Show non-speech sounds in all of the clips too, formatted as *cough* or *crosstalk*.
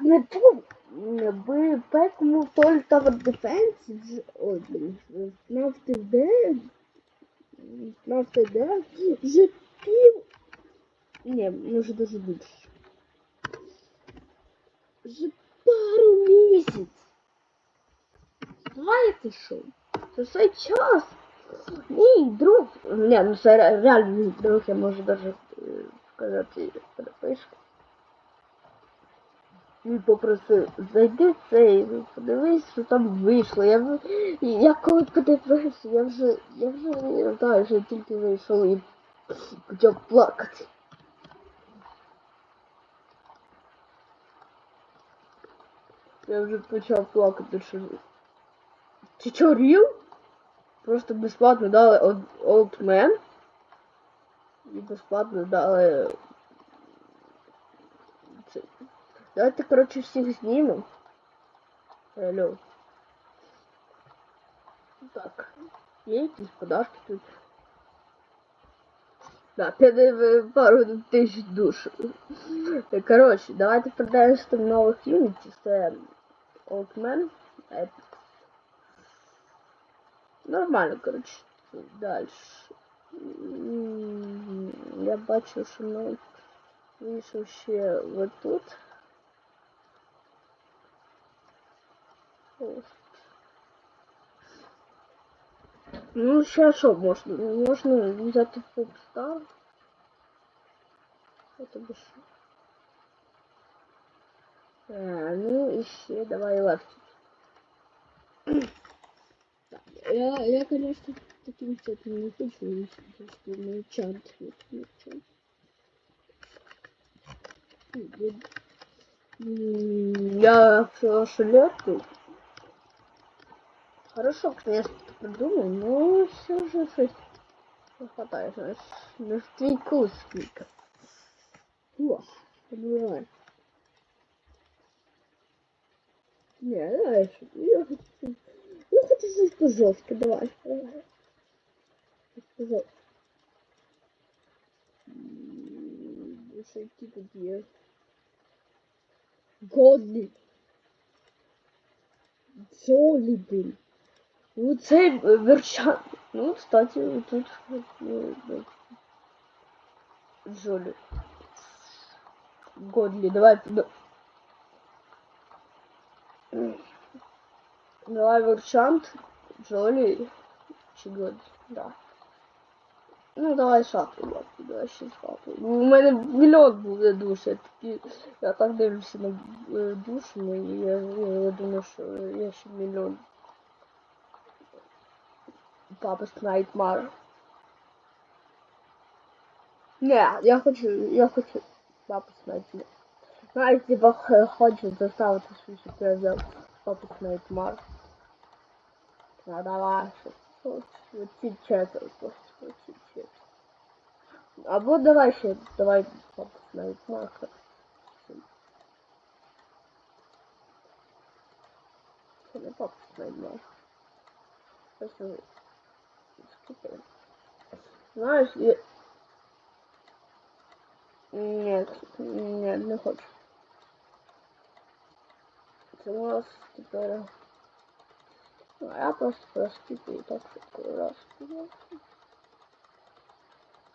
не був би пекому Total Tower Defense з ой, блін, з нафти де нафти де вже пів ні, може даже більше. Вже пару місяців. Знаєте що? За цей час мій друг, ні, ну це ре- реально мій друг, я можу даже е, сказати переписку. Він попросив, зайди цей, подивись, що там вийшло. Я, я коли подивився, я вже, я вже не знаю, що тільки вийшов і почав плакати. Я вже почав плакати, що... Ти чо, ріл? Просто безплатно дали Old Man. І безплатно дали... Давайте, коротше, всіх знімемо. Алло. Так. Є якісь подарки тут? Да, п'яти пару тисяч душ. Коротше, давайте продаємо там нових юнітів. Це Oldman. Epic. Нормально, коротше. Далі. Я бачу, що ми вийшов ще вот тут. Ну, ще що можна? Можна взяти попстар. Это бы? А, ну і ще давай. Так, я, я, конечно, таким цветом не хочу, потому что мерчант. вот мерчант. М, Я флешелетку. Хорошо, конечно, придумал, но все же шесть не хватает, знаешь, на твій сколько. О, понимаю. Не, давай, я хочу, я хочу жить по-жестко, давай, давай. По-жестко. М, Что идти тут есть? Годли. Джоли, блин. Ну, цей е, верчан. Ну, кстати, вот тут вот, э, да. Джоли. Годли, давай туда. Давай верчант, Джоли, Чигод, да. Ну, давай шапку, лапку, давай ще шапку. Ну, У мене мільйон буде душ, я такі, я так дивлюся на е, душ мої, я, я, я думаю, що я ще мільйон. Папа's Nightmare. Не, я хочу, я хочу Папа's Nightmare. Знаєш, типа х- хочу заставити свій, щоб я взяв Папа's Nightmare. Ну, давай, що, що, що, ці четверо, просто, ці четверо. Або давай ще, давай Папа's Nightmare. Це не Папа's Nightmare. Просто скипаем. Знаешь, я... Нет, нет, не хочу. Це у нас тепер... Ну, я просто проскипаю так, що раз.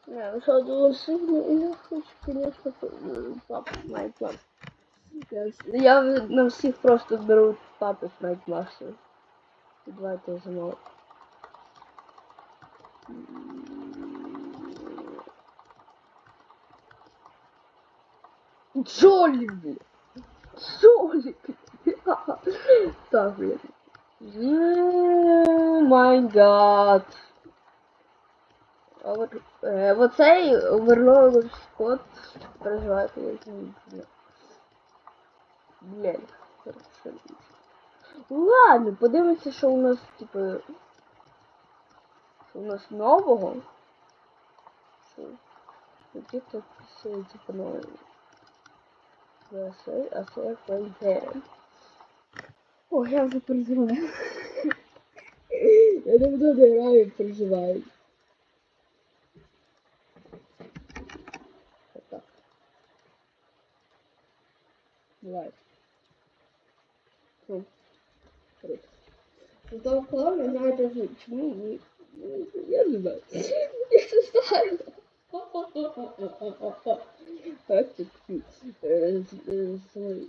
Не, ну что, думаю, сильно, я хочу, конечно, папу Nightmare. Я, на всіх просто беру папу Nightmare. Давайте замовити. Джоли, блин. Джоли, блин. Так, блин. Май гад. А вот, е, оцей оверлоуд скот переживає, коли я не знаю. Блін, хорошо. Ладно, подивимося, що у нас, типу, що у нас нового. Що? Які тут все, типу, нові. А це, а це пойдем. О, я вже переживаю. *laughs* Я давно не граю і переживаю. Так. Давай. Ну, коротше. Ну, там клаві, знаєте, ж, чому ви... ну, Я не знаю. Э, э, э,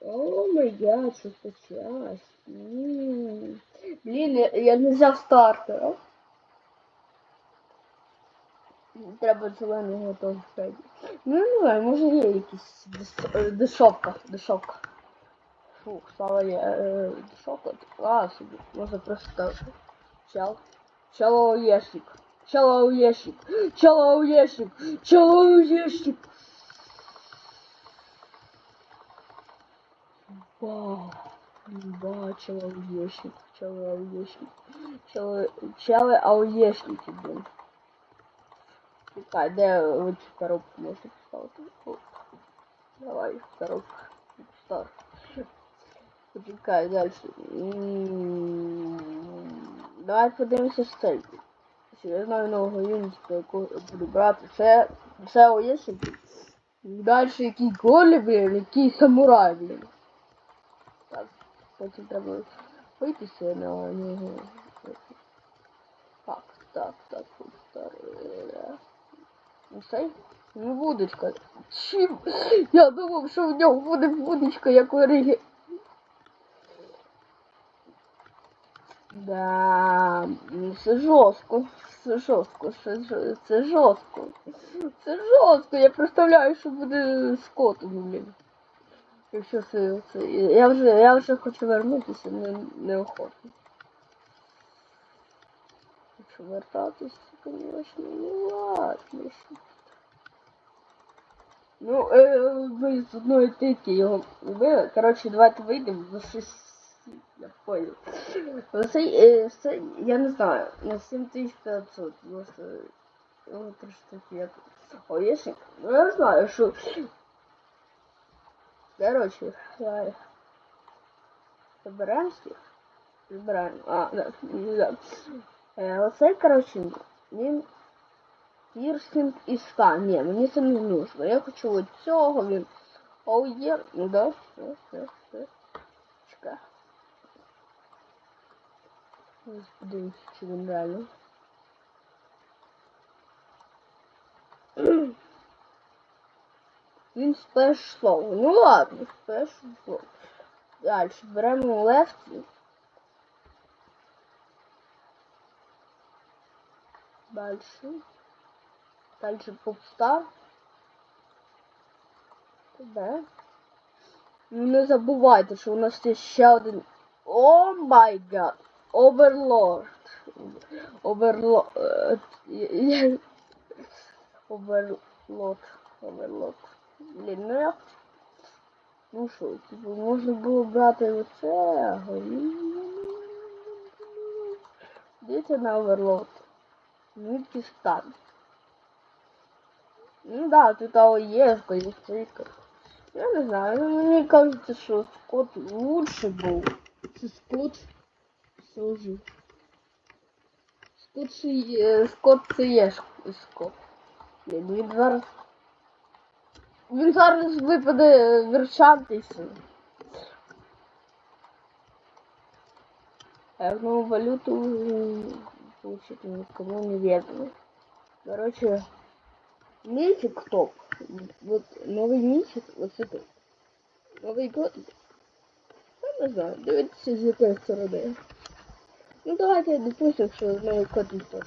о май гад, что случилось? Блин, я, я не взяв стартера. Треба зеленого готов. взяти. Ну не знаю, може є якісь дешовка, дешовка. Фух, стала я дешовка, а собі, може просто чел. Чел. Человечник. Человечник. Человечник. Человечник. Вау. Ба, человечник. Человечник. Чело... Челы ауешники, блин. Де ви цю коробку можна поставити? О, Давай, коробку. Стар. Почекай, далі. М, Давай подивимося з цей. Знаю нового юніста, яку буду брати. Це, це ауешник. Далі який голі, блін, який самурай, блін. Так, потім треба вийтися на нього. Так, так, так, так. Ну цей? Ну, вудочка. Чим? Я думав, що в нього буде вудочка, як у Ригі. Да, це жорстко. Це жорстко, це, це жорстко. Це жорстко. Я представляю, що буде з котом, блін. Якщо це, це. Я вже, я вже хочу вернутися, не, неохотно. Хочу вертатися, звісно, ну ладно. Ну, е, ми з одної тики його вбили. Коротше, давайте вийдемо за 6. Я понял. Оцей, е, це, я не знаю, на 7500, просто, ну, трошки як оєшник. Ну, я знаю, що, коротше, давай. Всіх? Забираємо, а, да, ну, да. Е, оцей, коротше, він пірсинг і скан. Ні, мені це не нужно. Я хочу от цього, він, оу є, ну да, все, все, все. Чекай. Ось подивимось, чи він реально. Він спешло. Ну ладно, спешло. Далі беремо лефті. Дальше. Дальше попстар. Туди. Ну, Не забувайте, що у нас є ще один. О май гад! Оверлорд. Оверлорд. Оверлорд. Оверлорд. Блін, ну як? Ну що, типу, можна було брати оцього. Дивіться на оверлорд. Ну, стан. Ну да, тут АОЕшка, є стейка. Я не знаю, ну, мені кажется, що Скотт лучше був. Це Скотт служив. Скотт це є, Скотт це є Ш- Скотт. Блін, Він зараз... Він зараз випаде верчатися. А як нову валюту получить никому не ведомо. Короче, митик топ. Вот новый митик, вот это. Новый год. Я не знаю, дивіться з якої сторони. Ну давайте допустим, що новий код не топ.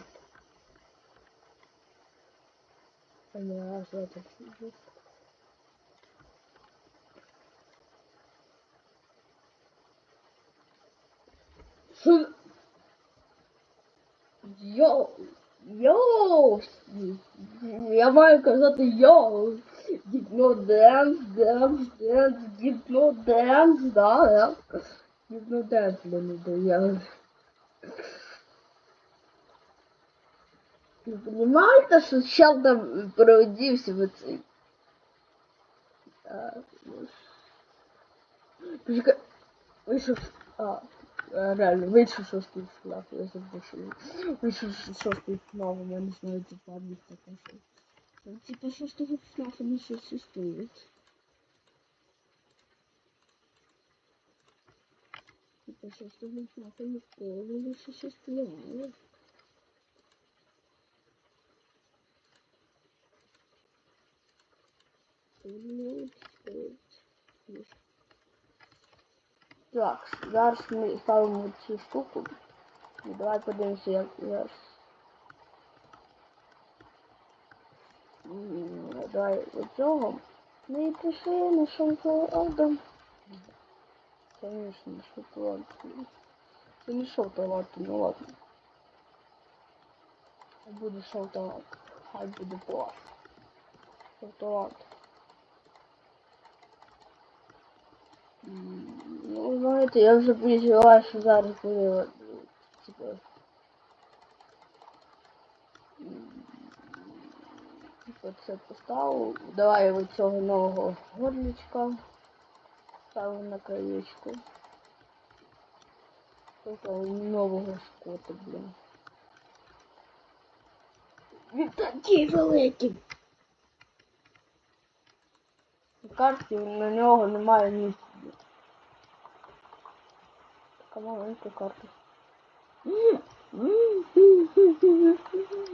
А не раз я так сижу. Що? Йоу! Йоу! Я маю казати йоу! Гіпно денс, денс, денс, гіпно денс, да, да. Гіпно денс мені дає. Ви розумієте, що чел там переодівся в цей? А, ну, Почекай, вийшов, а, а, реально, вийшов шостий флаг, я забув, що він. Вийшов шостий флаг, я не знаю, це пам'ять така, що. Ну, Типа шостого флага не существует. Це що ж тобі знати ніколи лише щось пливає. Так, зараз ми ставимо цю штуку. І давай подивимося, як зараз. М, Давай оцього. Ну і пішли на шоколадом. Конечно, шоколад. Це не шоколад, ну ладно. Буде шоколад. Хай буде плаш. Шоколад. М, Ну, знаєте, я вже переживаю, що зараз буде, типу, м, Оце поставив. Давай от цього нового горлічка Ставив на краєчку. Такого нового скота, блін. Він такий великий. На карті на нього немає місця. Така маленька карта.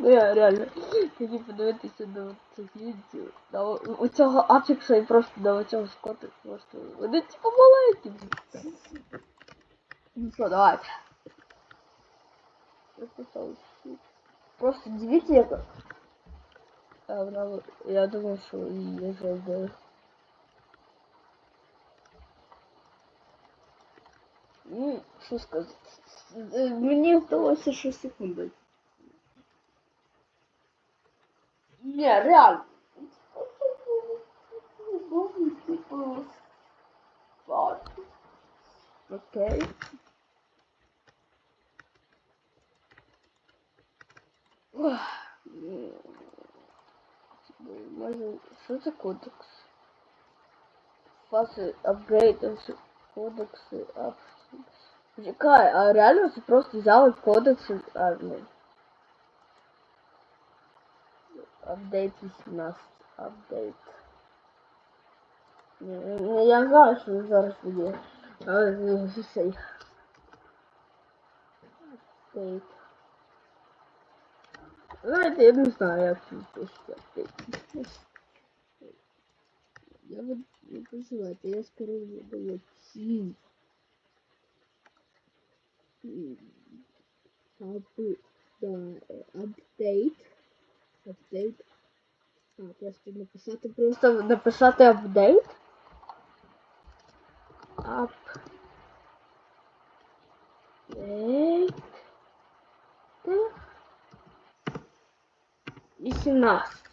Я реально хотів подивитися до цих відео. До у цього апікса і просто до цього скоту. Просто вони типу маленькі. Ну що, давайте. Просто дивіться, як... А, вона... Я думав, що її вже вбили. Ну, що сказати. Е, Мені здалося, що секунди. Не, реально. Окей. Може, що це кодекс? Фази апгрейд, кодекси, апгрейд. Чекай, а реально це просто взяли кодекс армії? Апдейт 18. Апдейт. Я знаю, що зараз буде. Але не цей. Апдейт. Знаєте, я не знаю, як це пишеться апдейт. Я вот не переживайте, я скоро буду ці. Апдейт. Апдейт. Апдейт. А, просто написати, просто написати апдейт. Апдейт. 18.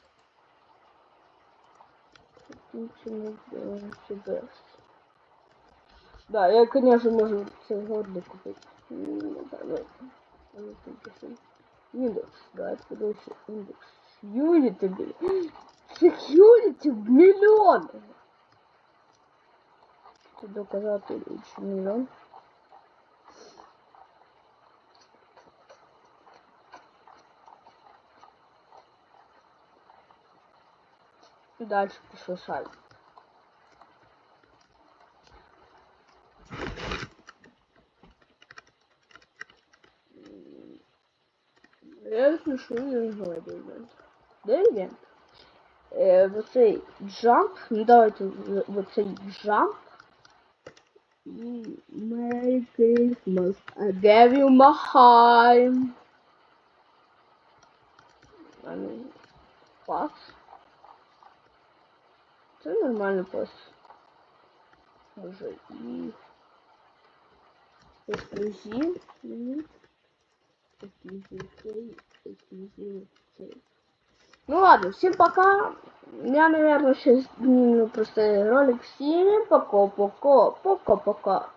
Ничего не себе. Да, я, конечно, могу все годно купить. Ну, давай. Индекс. Давайте подальше. Индекс. Юнити, блин. Security в миллион. Что доказати чи миллион? И дальше пишу сайт. Я пишу не знаю, де івент. Де івент? Е, в оцей джамп, ну давайте в в оцей джамп. І Merry Christmas, I gave you my heart. А ну, пас. Це нормальний пас. Може і... Ексклюзив. Ні. Ексклюзив цей, ексклюзив цей. Ну ладно, всем пока. Я, наверное, сейчас сниму просто ролик. Всем пока-пока. Пока-пока.